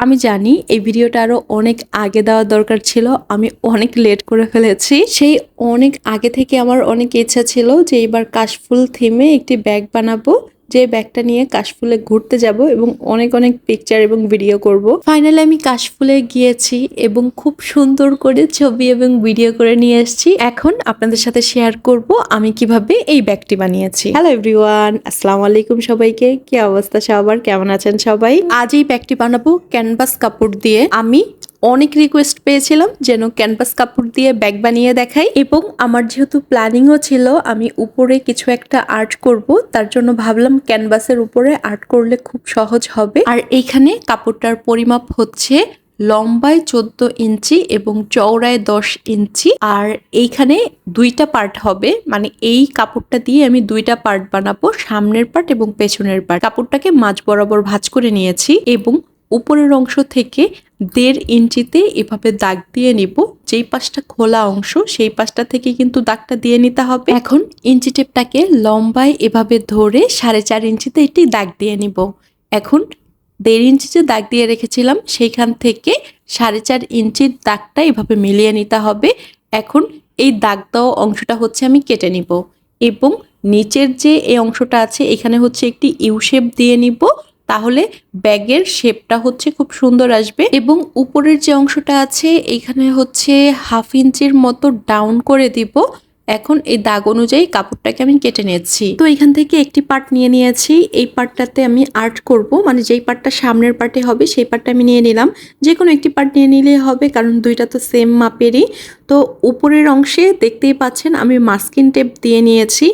আমি জানি এই ভিডিওটা আরও অনেক আগে দেওয়ার দরকার ছিল, আমি অনেক লেট করে ফেলেছি। সেই অনেক আগে থেকে আমার অনেক ইচ্ছা ছিল যে এবার কাশফুল থিমে একটি ব্যাগ বানাবো। যে ব্যাগটা নিয়ে কাশফুলে ঘুরতে যাব এবং অনেক অনেক পিকচার এবং ভিডিও করব। ফাইনালি আমি কাশফুলে গিয়েছি এবং খুব সুন্দর করে ছবি এবং ভিডিও করে নিয়ে এসেছি। এখন আপনাদের সাথে শেয়ার করব আমি কীভাবে এই ব্যাগটি বানিয়েছি। হ্যালো এভরিওয়ান আসসালামু আলাইকুম সবাইকে। কি অবস্থা সবার? কেমন আছেন সবাই? আজ এই ব্যাগটি বানাবো ক্যানভাস কাপড় দিয়ে। আমি অনেক রিকোয়েস্ট পেয়েছিলাম যেন ক্যানভাস কাপড় দিয়ে ব্যাগ বানিয়ে দেখাই এবং আমার যেহেতু প্ল্যানিংও ছিল, আমি উপরে কিছু একটা আর্ট করব, তার জন্য ভাবলাম ক্যানভাসের উপরে আর্ট করলে খুব সহজ হবে। আর এইখানে কাপড়টার পরিমাপ হচ্ছে লম্বায় চোদ্দ ইঞ্চি এবং চওড়ায় দশ ইঞ্চি। আর এইখানে দুইটা পার্ট হবে মানে এই কাপড়টা দিয়ে আমি দুইটা পার্ট বানাবো, সামনের পার্ট এবং পেছনের পার্ট কাপড়টাকে মাঝ বরাবর ভাঁজ করে নিয়েছি এবং উপরের অংশ থেকে দেড় ইঞ্চিতে এভাবে দাগ দিয়ে নিব। যেই পাশটা খোলা অংশ, সেই পাশটা থেকে কিন্তু দাগটা দিয়ে নিতে হবে। এখন ইঞ্চি টেপটাকে লম্বায় এভাবে ধরে সাড়ে চার ইঞ্চিতে একটি দাগ দিয়ে নিব। এখন দেড় ইঞ্চি যে দাগ দিয়ে রেখেছিলাম, সেইখান থেকে সাড়ে চার ইঞ্চির দাগটা এভাবে মিলিয়ে নিতে হবে। এখন এই দাগ দেওয়া অংশটা হচ্ছে আমি কেটে নিব। এবং নিচের যে এই অংশটা আছে, এখানে হচ্ছে একটি ইউ শেপ দিয়ে নিব। তাহলে ব্যাগের শেপটা হচ্ছে খুব সুন্দর আসবে এবং উপরের যে অংশটা আছে এখানে হচ্ছে হাফ ইঞ্চির মতো ডাউন করে দিব। এখন এই দাগ অনুযায়ী কাপড়টাকে আমি কেটে নিয়েছি। তো এখান থেকে একটি পার্ট নিয়ে নিয়েছি। এই পার্টটাতে আমি আর্ট করব মানে যেই পার্টটা সামনের পার্টে হবে সেই পার্টটা আমি নিয়ে নিলাম। যে কোনো একটি পার্ট নিয়ে নিলেই হবে, কারণ দুইটা তো সেম মাপেরই। তো উপরের অংশে দেখতেই পাচ্ছেন আমি মাস্কিন টেপ দিয়ে নিয়েছি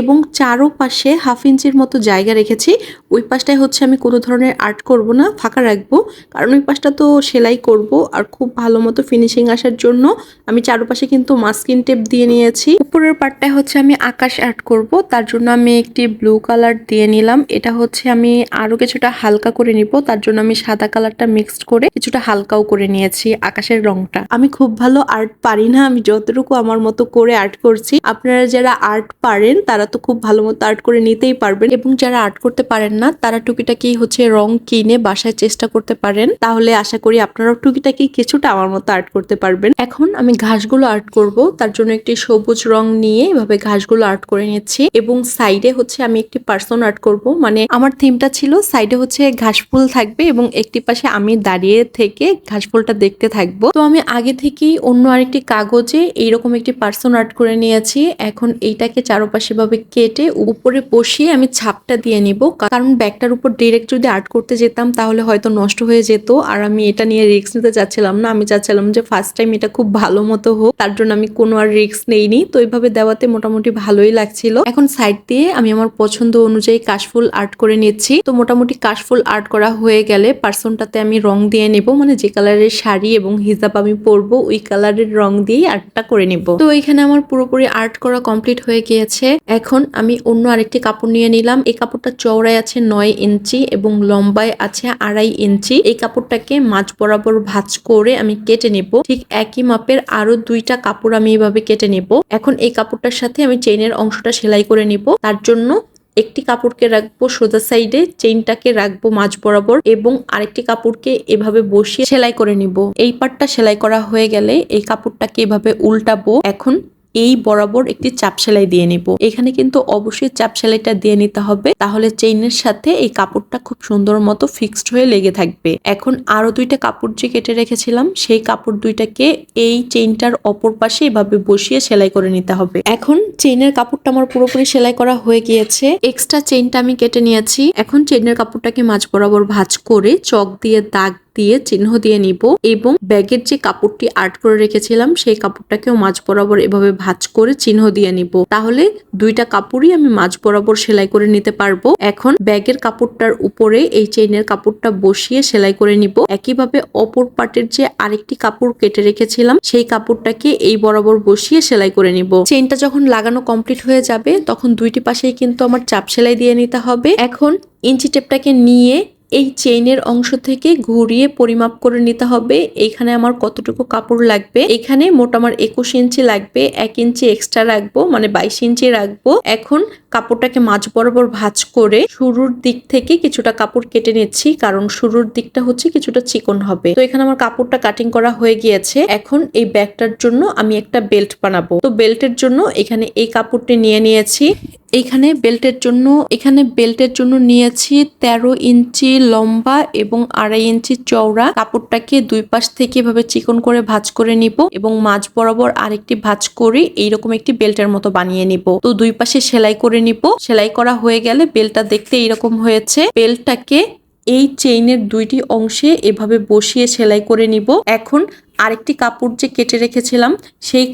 এবং চারো পাশে হাফ ইঞ্চির মতো জায়গা রেখেছি। ওই পাশটায় হচ্ছে আমি কোনো ধরনের আর্ট করব না, ফাঁকা রাখব। কারণ ওই পাশটা তো সেলাই করব আর খুব ভালো মতো ফিনিশিং আসার জন্য আমি চারপাশে কিন্তু মাস্কিন টেপ দিয়ে নিয়েছি। উপরের পার্টটায় হচ্ছে আমি আকাশ আর্ট করব, তার জন্য আমি একটি ব্লু কালার দিয়ে নিলাম। এটা হচ্ছে আমি আরও কিছুটা হালকা করে নিব, তার জন্য আমি সাদা কালারটা মিক্সড করে কিছুটা হালকাও করে নিয়েছি আকাশের রংটা। আমি খুব ভালো আর্ট পারি না, আমি যতটুকু আমার মতো করে আর্ট করছি। আপনারা যারা আর্ট পারেন, তারা তো খুব ভালো মতো আর্ট করে নিতেই পারবেন। এবং যারা আর্ট করতে পারেন না, তারা টুকিটাকি হচ্ছে রং কিনে বাসায় চেষ্টা করতে পারেন। তাহলে আশা করি আপনারাও টুকিটাকি কিছুটা আমার মতো আর্ট করতে পারবেন। এখন আমি ঘাসগুলো আর্ট করব। তার জন্য একটি সবুজ রং নিয়ে এভাবে ঘাসগুলো আর্ট করে নিচ্ছি এবং সাইডে হচ্ছে আমি একটি পার্সন আর্ট করব। মানে আমার থিমটা ছিল সাইডে হচ্ছে ঘাস ফুল থাকবে এবং একটি পাশে আমি দাঁড়িয়ে থেকে ঘাস ফুলটা দেখতে থাকব। তো আমি আগে থেকেই অন্য আরেকটি কাগজে এইরকম একটি পার্সন আর্ট করে নিয়েছি। এখন এইটাকে চারপাশে ভাবে কেটে উপরে বসিয়ে আমি ছাপটা দিয়ে নিব। কারণ ব্যাগটার উপর ডিরেক্ট যদি আর্ট করতে যেতাম, তাহলে হয়তো নষ্ট হয়ে যেত। আর আমি এটা নিয়ে রিস্ক নিতে চাচ্ছিলাম না। আমি চাচ্ছিলাম যে ফার্স্ট টাইম এটা খুব ভালো মতো হোক। তার জন্য আমি কোনো আর রিস্ক নেইনি। তো এইভাবে দেওয়াতে মোটামুটি ভালোই লাগছিল। এখন সাইড দিয়ে আমি আমার পছন্দ অনুযায়ী কাশফুল আর্ট করে নিচ্ছি। তো মোটামুটি কাশফুল আর্ট করা হয়ে গেলে পার্সনটাতে আমি রং দিয়ে নেব। মানে যে কালারের শাড়ি এবং হিজাব আমি পরবো, ওই কালারের রং দিয়েই আর্টটা করে নেব। তো এখানে আমার পুরোপুরি আর্ট করা কমপ্লিট হয়ে গিয়েছে। এখন আমি অন্য আরেকটি কাপড় নিয়ে নিলাম। এই কাপড়টা চওড়ায় আছে নয় ইঞ্চি এবং লম্বায় আছে আড়াই ইঞ্চি। এই কাপড়টাকে মাঝ বরাবর ভাঁজ করে আমি কেটে নেব। ঠিক একই মাপের আরও দুইটা কাপড় আমি এইভাবে কেটে নেব। এখন এই কাপড়টার সাথে আমি চেইনের অংশটা সেলাই করে নিব। তার জন্য একটি কাপড়কে রাখব সোজা সাইডে, চেইনটাকে রাখব মাঝ বরাবর এবং আরেকটি কাপড়কে এভাবে বসিয়ে সেলাই করে নিব। এই পার্টটা সেলাই করা হয়ে গেলে এই কাপড়টাকে এভাবে উল্টাবো। এখন এই বরাবর একটি চাপ সেলাই দিয়ে নিব। এখানে কিন্তু অবশ্যই চাপ সেলাইটা দিয়ে নিতে হবে। তাহলে চেইনের সাথে এই কাপড়টা খুব সুন্দর মতো ফিক্সড হয়ে লেগে থাকবে। এখন আরও দুইটা কাপড় যে কেটে রেখেছিলাম, সেই কাপড় দুইটাকে এই চেইনটার অপর পাশে এভাবে বসিয়ে সেলাই করে নিতে হবে। এখন চেইনের কাপড়টা আমার পুরোপুরি সেলাই করা হয়ে গিয়েছে। এক্সট্রা চেইনটা আমি কেটে নিয়েছি। এখন চেইনের কাপড়টাকে মাঝ বরাবর ভাঁজ করে চক দিয়ে দাগ দিয়ে চিহ্ন দিয়ে নিব এবং ব্যাগের যে কাপড়টি আর্ট করে রেখেছিলাম, সেই কাপড়টাকেও মাঝ বরাবর এভাবে ভাঁজ করে চিহ্ন দিয়ে নিব। তাহলে দুইটা কাপড়ই আমি মাঝ বরাবর সেলাই করে নিতে পারব। এখন ব্যাগের কাপড়টার উপরে এই চেইনের কাপড়টা বসিয়ে সেলাই করে নিব। একইভাবে অপর পাটের যে আরেকটি কাপড় কেটে রেখেছিলাম, সেই কাপড়টাকে এই বরাবর বসিয়ে সেলাই করে নিব। চেইনটা যখন লাগানো কমপ্লিট হয়ে যাবে, তখন দুইটি পাশেই কিন্তু আমার চাপ সেলাই দিয়ে নিতে হবে। এখন ইঞ্চি টেপটাকে নিয়ে এই চেইনের অংশ থেকে ঘুরিয়ে পরিমাপ করে নিতে হবে। এইখানে আমার কতটুকু কাপড় লাগবে? এখানে মোট আমার একুশ ইঞ্চি লাগবে, এক ইঞ্চি এক্সট্রা রাখব মানে বাইশ ইঞ্চি রাখব। এখন কাপড়টাকে মাঝ বরাবর ভাঁজ করে শুরুর দিক থেকে কিছুটা কাপড় কেটে নিচ্ছি, কারণ শুরুর দিকটা হচ্ছে কিছুটা চিকন হবে। তো এখানে আমার কাপড়টা কাটিং করা হয়ে গিয়েছে। এখন এই ব্যাগটার জন্য আমি একটা বেল্ট বানাবো। তো বেল্টের জন্য এখানে এই কাপড়টি নিয়ে নিয়েছি। এইখানে বেল্টের জন্য, এখানে বেল্টের জন্য নিয়েছি তেরো ইঞ্চি লম্বা এবং আড়াই ইঞ্চি চওড়া। কাপড়টাকে দুই পাশ থেকে এভাবে চিকন করে ভাজ করে নিব এবং মাঝ বরাবর আরেকটি ভাঁজ করে এইরকম একটি বেল্টের মতো বানিয়ে নিব। তো দুই পাশে সেলাই করে নিব। সেলাই করা হয়ে গেলে বেল্টটা দেখতে এইরকম হয়েছে। বেল্টটাকে এই চেইনের দুইটি অংশে এভাবে বসিয়ে সেলাই করে নিব। এখন আরেকটি কাপড় যে কেটে রেখেছিলাম, সেই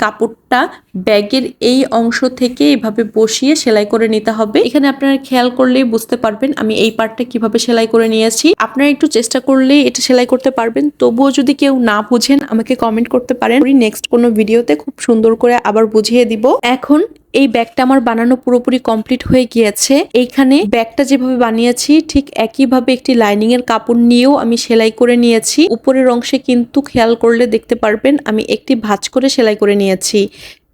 কাপড়টা ব্যাগের এই অংশ থেকে এভাবে বসিয়ে সেলাই করে নিতে হবে। এখানে আপনারা খেয়াল করলেই বুঝতে পারবেন আমি এই পার্টটা কীভাবে সেলাই করে নিয়েছি। আপনারা একটু চেষ্টা করলেই এটা সেলাই করতে পারবেন। তবুও যদি কেউ না বুঝেন, আমাকে কমেন্ট করতে পারেন। নেক্সট কোনো ভিডিওতে খুব সুন্দর করে আবার বুঝিয়ে দিব। এখন এই ব্যাগটা আমার বানানো পুরোপুরি কমপ্লিট হয়ে গিয়েছে। এইখানে ব্যাগটা যেভাবে বানিয়েছি, ঠিক একইভাবে একটি লাইনিং এর কাপড় নিয়েও আমি সেলাই করে নিয়েছি। উপরের অংশে কিন্তু খেয়াল করলে দেখতে পারবেন আমি একটি ভাঁজ করে সেলাই করে নিয়েছি।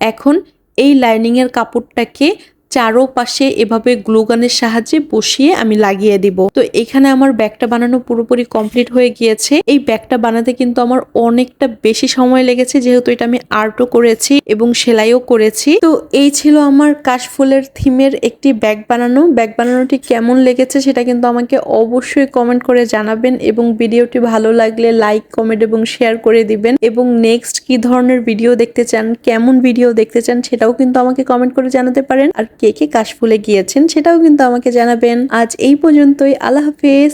এখন এই লাইনিংয়ের কাপড়টাকে চারো পাশে এভাবে গ্লুগানের সাহায্যে বসিয়ে আমি লাগিয়ে দিব। তো এখানে আমার ব্যাগটা বানানো পুরোপুরি কমপ্লিট হয়ে গিয়েছে। এই ব্যাগটা বানাতে কিন্তু আমার অনেকটা বেশি সময় লেগেছে, যেহেতু এটা আমি আর্টও করেছি এবং সেলাইও করেছি। তো এই ছিল আমার কাশফুলের থিমের একটি ব্যাগ বানানো। ব্যাগ বানানোটি কেমন লেগেছে সেটা কিন্তু আমাকে অবশ্যই কমেন্ট করে জানাবেন এবং ভিডিওটি ভালো লাগলে লাইক, কমেন্ট এবং শেয়ার করে দিবেন। এবং নেক্সট কি ধরনের ভিডিও দেখতে চান, কেমন ভিডিও দেখতে চান সেটাও কিন্তু আমাকে কমেন্ট করে জানাতে পারেন। আর কে কে কাশফুলে গিয়েছেন সেটাও কিন্তু আমাকে জানাবেন। আজ এই পর্যন্তই আল্লাহ হাফেজ।